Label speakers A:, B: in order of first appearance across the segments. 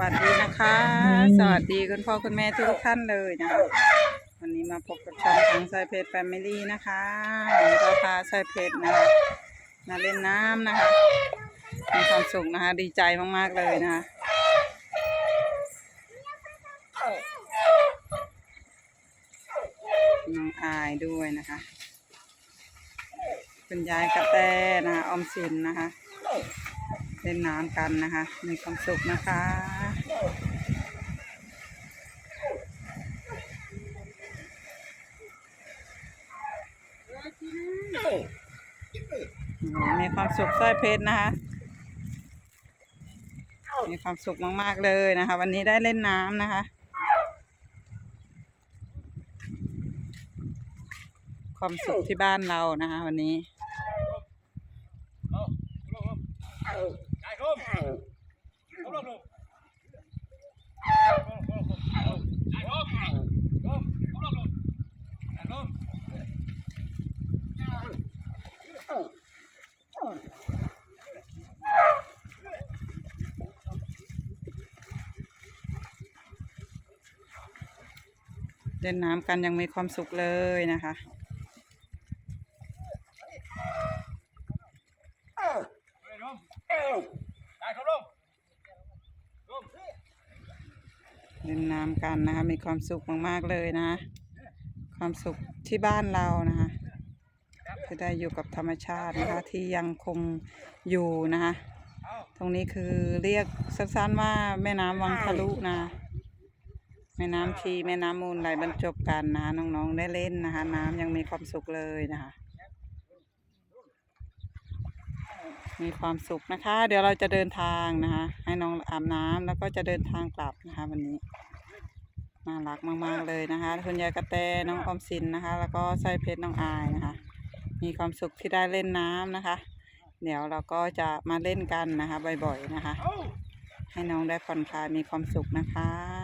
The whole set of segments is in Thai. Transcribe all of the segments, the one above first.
A: วัสดีนะคะ สวัสดีคุณพ่อคุณแม่ทุกท่านเลยนะคะวันนี้มาพบกับช่องทางสายเพจแฟมิลี่นะคะวันนี้ก็พาสายเพจนะคะมาเล่นน้ำนะคะมีความสุขนะคะดีใจมากๆเลยนะคะน้องอายด้วยนะคะคุณยายกระแตนะคะออมสินนะคะ เล่นน้ำกันนะคะ มีความสุขนะคะมีความสุขสร้อยเพชรนะคะ มีความสุขมาก ๆ เลยนะคะ วันนี้ได้เล่นน้ำนะคะ ความสุขที่บ้านเรานะคะ วันนี้
B: Đại
A: เล่นน้ำกันยังมีความสุขเลยนะคะ เล่นน้ำกันนะคะ มีความสุขมาก ๆ เลยนะ ความสุขที่บ้านเรานะคะที่ได้อยู่กับธรรมชาตินะคะที่ยังคงอยู่นะคะ ตรงนี้คือเรียกสั้นๆว่าแม่น้ำวังทะลุนะ แม่น้ำชีแม่น้ำมูลไหลบรรจบกันนะคะน้องๆได้เล่นนะคะ น้ำยังมีความสุขเลยนะคะ มีความสุขนะคะ เดี๋ยวเราจะเดินทางนะคะ ให้น้องอาบน้ำแล้วก็จะเดินทางกลับนะคะ วันนี้น่ารักมากๆเลยนะคะคุณยายกระแตน้องออมสินนะคะ แล้วก็ไส้เพชรน้องอายนะคะ มีความสุขที่ได้เล่นน้ำนะคะ เดี๋ยวเราก็จะมาเล่นกันนะคะบ่อยๆนะคะ ให้น้องได้ผ่อนคลายมีความสุขนะคะ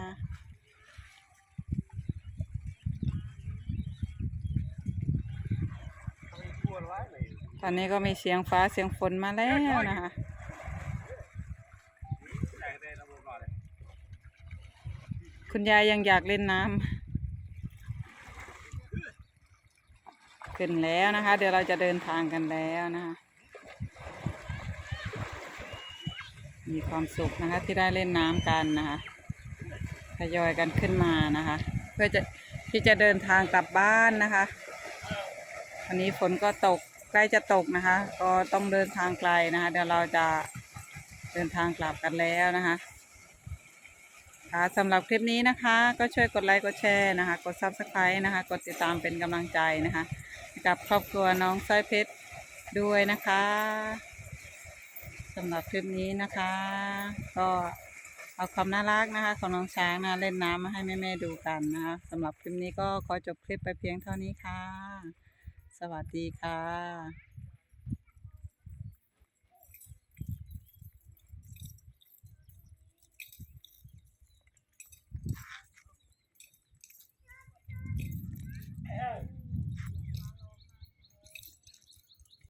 A: ตอนนี้ก็มีเสียงฟ้าเสียงฝนมาแล้วนะคะคุณยายยังอยากเล่นน้ำขึ้นแล้วนะคะ เดี๋ยวเราจะเดินทางกันแล้วนะคะมีความสุขนะคะที่ได้เล่นน้ำกันนะคะทยอยกันขึ้นมานะคะ เพื่อจะที่จะเดินทางกลับบ้านนะคะวันนี้ฝนก็ตก ใกล้จะตกนะคะ ก็ต้องเดินทางไกลนะคะ เดี๋ยวเราจะเดินทางกลับกันแล้วนะคะค่ะสำหรับคลิปนี้นะคะ ก็ช่วยกดไลค์กดแชร์นะคะ กด subscribe นะคะ กดติดตามเป็นกำลังใจนะคะ กับครอบครัวน้องสร้อยเพชรด้วยนะคะสำหรับคลิปนี้นะคะ ก็เอาความน่ารักนะคะของน้องช้างนะเล่นน้ำมาให้แม่ๆดูกันนะคะสำหรับคลิปนี้ก็ขอจบคลิปไปเพียงเท่านี้ค่ะ สวัสดีค่ะ